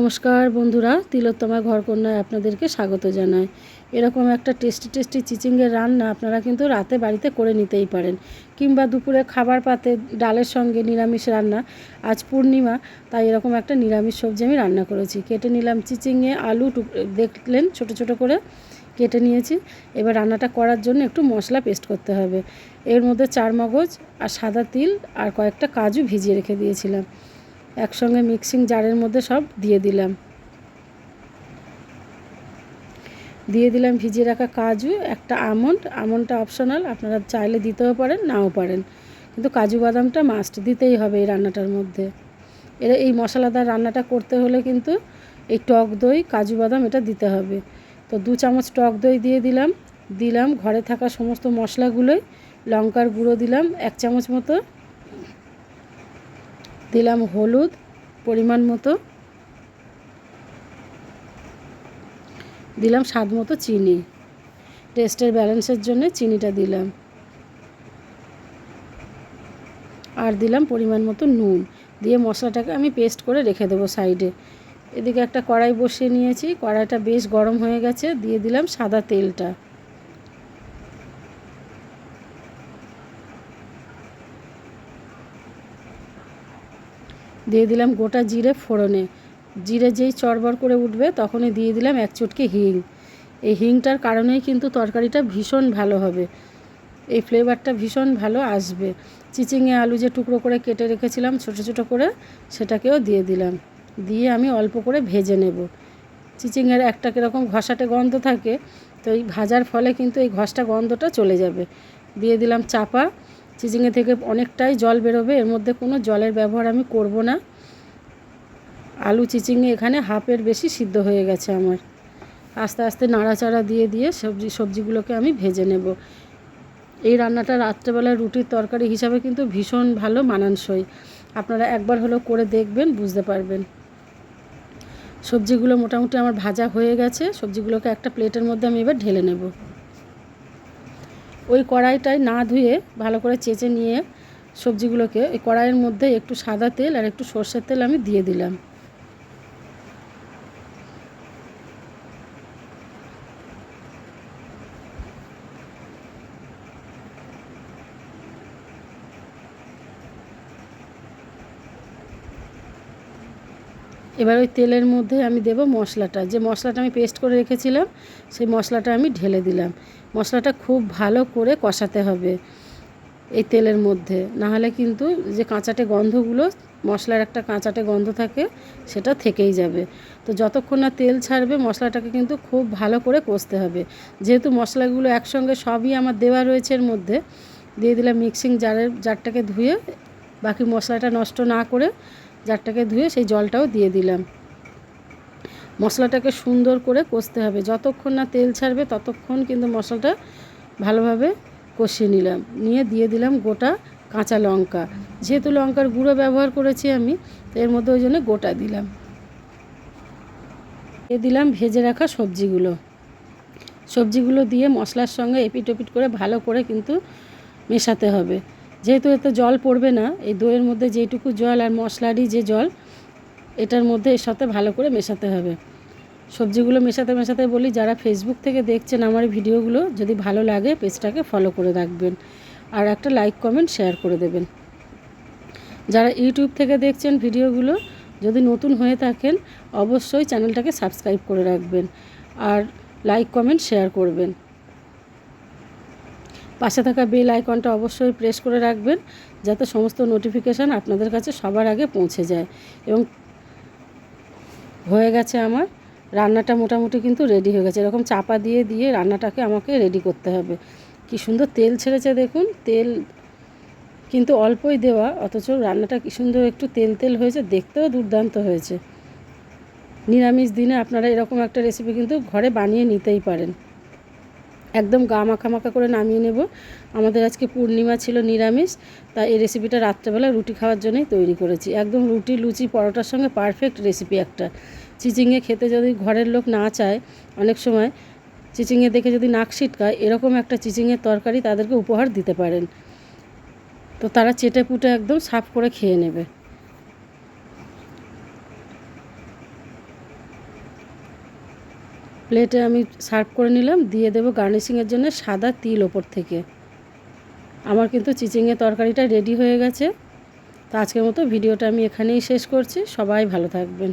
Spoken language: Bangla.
নমস্কার বন্ধুরা, তিলোত্তমা ঘরকন্যায় আপনাদেরকে স্বাগত জানাই। এরকম একটা টেস্টি টেস্টি চিচিংয়ের রান্না আপনারা কিন্তু রাতে বাড়িতে করে নিতেই পারেন। কিংবা দুপুরে খাবার পাতে ডালের সঙ্গে নিরামিষ রান্না, আজ পূর্ণিমা, তাই এরকম একটা নিরামিষ সবজি আমি রান্না করেছি। কেটে নিলাম চিচিংয়ে আলু দেখলেন ছোট ছোট করে কেটে নিয়েছি। এবার রান্নাটা করার জন্য একটু মশলা পেস্ট করতে হবে। এর মধ্যে চার মগজ আর সাদা তিল আর কয়েকটা কাজু ভিজিয়ে রেখে দিয়েছিলাম। একসঙ্গে মিক্সিং জারের মধ্যে সব দিয়ে দিলাম। দিয়ে দিলাম ভিজিয়ে রাখা কাজু, একটা আমন্ড। আমন্ডটা অপশনাল, আপনারা চাইলে দিতেও পারেন, নাও পারেন। কিন্তু কাজু বাদামটা মাস্ট দিতেই হবে এই রান্নাটার মধ্যে। এরা এই মশলাদার রান্নাটা করতে হলে কিন্তু এই টক দই, কাজু বাদাম এটা দিতে হবে। তো দু চামচ টক দই দিয়ে দিলাম। দিলাম, ঘরে থাকা সমস্ত মশলাগুলোই, লঙ্কার গুঁড়ো দিলাম, এক চামচ মতো দিলাম হলুদ পরিমাণ মতো। দিলাম স্বাদ মতো চিনি। টেস্টের ব্যালেন্সের জন্য চিনিটা দিলাম। আর দিলাম পরিমাণ মতো নুন। দিয়ে মশলাটাকে আমি পেস্ট করে রেখে দেবো সাইডে। এদিকে একটা কড়াই বসিয়ে নিয়েছি। কড়াইটা বেশ গরম হয়ে গেছে। দিয়ে দিলাম সাদা তেলটা। দিয়ে দিলাম গোটা জিরে ফোড়নে। জিরে যেই চড়বড় করে উঠবে তখনই দিয়ে দিলাম এক চুটকি হিং। এই হিংটার কারণেই কিন্তু তরকারিটা ভীষণ ভালো হবে। এই ফ্লেভারটা ভীষণ ভালো আসবে। চিচিঙে আলু যে টুকরো করে কেটে রেখেছিলাম ছোটো ছোটো করে, সেটাকেও দিয়ে দিলাম। দিয়ে আমি অল্প করে ভেজে নেব। চিচিংয়ের একটা কীরকম ঘষাটে গন্ধ থাকে, তো এই ভাজার ফলে কিন্তু এই ঘষটা গন্ধটা চলে যাবে। দিয়ে দিলাম চাপা। চিচিঙে থেকে অনেকটাই জল বেরোবে, এর মধ্যে কোনো জলের ব্যবহার আমি করব না। আলু চিচিঙে এখানে হাফের বেশি সিদ্ধ হয়ে গেছে আমার। আস্তে আস্তে নাড়াচাড়া দিয়ে দিয়ে সবজি, সবজিগুলোকে আমি ভেজে নেব। এই রান্নাটা রাত্রেবেলায় রুটির তরকারি হিসাবে কিন্তু ভীষণ ভালো, মানানসই। আপনারা একবার হলেও করে দেখবেন, বুঝতে পারবেন। সবজিগুলো মোটামুটি আমার ভাজা হয়ে গেছে, সবজিগুলোকে একটা প্লেটের মধ্যে আমি এবার ঢেলে নেব। ওই কড়াইটায় না ধুয়ে ভালো করে চেঁচে নিয়ে সবজিগুলোকে ওই কড়াইয়ের মধ্যে একটু সাদা তেল আর একটু সর্ষের তেল আমি দিয়ে দিলাম। এবার ওই তেলের মধ্যে আমি দেব মশলাটা। যে মশলাটা আমি পেস্ট করে রেখেছিলাম, সেই মশলাটা আমি ঢেলে দিলাম। মশলাটা খুব ভালো করে কষাতে হবে এই তেলের মধ্যে। নাহলে কিন্তু যে কাঁচাটে গন্ধগুলো, মশলার একটা কাঁচাটে গন্ধ থাকে, সেটা থেকেই যাবে। তো যতক্ষণ না তেল ছাড়বে, মশলাটাকে কিন্তু খুব ভালো করে কষতে হবে। যেহেতু মশলাগুলো একসঙ্গে সবই আমার দেওয়া রয়েছে এর মধ্যে, দিয়ে দিলাম মিক্সিং জারের, জারটাকে ধুয়ে বাকি মশলাটা নষ্ট না করে জারটাকে ধুয়ে সেই জলটাও দিয়ে দিলাম। মশলাটাকে সুন্দর করে কষতে হবে। যতক্ষণ না তেল ছাড়বে ততক্ষণ কিন্তু মশলাটা ভালোভাবে কষিয়ে নিলাম। নিয়ে দিয়ে দিলাম গোটা কাঁচা লঙ্কা। যেহেতু লঙ্কার গুঁড়ো ব্যবহার করেছি আমি, তো এর মধ্যে ওই জন্য গোটা দিলাম। এ দিলাম ভেজে রাখা সবজিগুলো। সবজিগুলো দিয়ে মশলার সঙ্গে এপিট ওপিট করে ভালো করে কিন্তু মেশাতে হবে। যেহেতু এতে জল পড়বে না, এই দইয়ের মধ্যে যেইটুকু জল আর মশলারই যে জল, এটার মধ্যে এর সাথে ভালো করে মেশাতে হবে। সবজিগুলো মেশাতে মেশাতে বলি, যারা ফেসবুক থেকে দেখছেন আমার ভিডিওগুলো, যদি ভালো লাগে পেজটাকে ফলো করে রাখবেন আর একটা লাইক কমেন্ট শেয়ার করে দেবেন। যারা ইউটিউব থেকে দেখছেন ভিডিওগুলো, যদি নতুন হয়ে থাকেন, অবশ্যই চ্যানেলটাকে সাবস্ক্রাইব করে রাখবেন আর লাইক কমেন্ট শেয়ার করবেন। পাশে থাকা বেল আইকনটা অবশ্যই প্রেস করে রাখবেন, যাতে সমস্ত নোটিফিকেশান আপনাদের কাছে সবার আগে পৌঁছে যায়। এবং হয়ে গেছে আমার, রান্নাটা মোটামুটি কিন্তু রেডি হয়ে গেছে। এরকম চাপা দিয়ে দিয়ে রান্নাটাকে আমাকে রেডি করতে হবে। কি সুন্দর তেল ছেড়েছে দেখুন, তেল কিন্তু অল্পই দেওয়া, অথচ রান্নাটা কি সুন্দর একটু তেল তেল হয়েছে, দেখতেও দুর্দান্ত হয়েছে। নিরামিষ দিনে আপনারা এরকম একটা রেসিপি কিন্তু ঘরে বানিয়ে নিতেই পারেন। একদম গা মাখা মাখা করে নামিয়ে নেব। আমাদের আজকে পূর্ণিমা ছিল নিরামিষ, তাই এই রেসিপিটা রাত্রেবেলা রুটি খাওয়ার জন্যই তৈরি করেছি। একদম রুটি, লুচি, পরোটার সঙ্গে পারফেক্ট রেসিপি একটা। চিচিংয়ে খেতে যদি ঘরের লোক না চায়, অনেক সময় চিচিংয়ে দেখে যদি নাক ছিটকায়, এরকম একটা চিচিংয়ের তরকারি তাদেরকে উপহার দিতে পারেন। তো তারা চেটে পুটে একদম সাফ করে খেয়ে নেবে। প্লেটে আমি সার্ভ করে নিলাম, দিয়ে দেবো গার্নিশিংয়ের জন্য সাদা তিল ওপর থেকে। আমার কিন্তু চিচিংয়ের তরকারিটা রেডি হয়ে গেছে। তো আজকের মতো ভিডিওটা আমি এখানেই শেষ করছি। সবাই ভালো থাকবেন।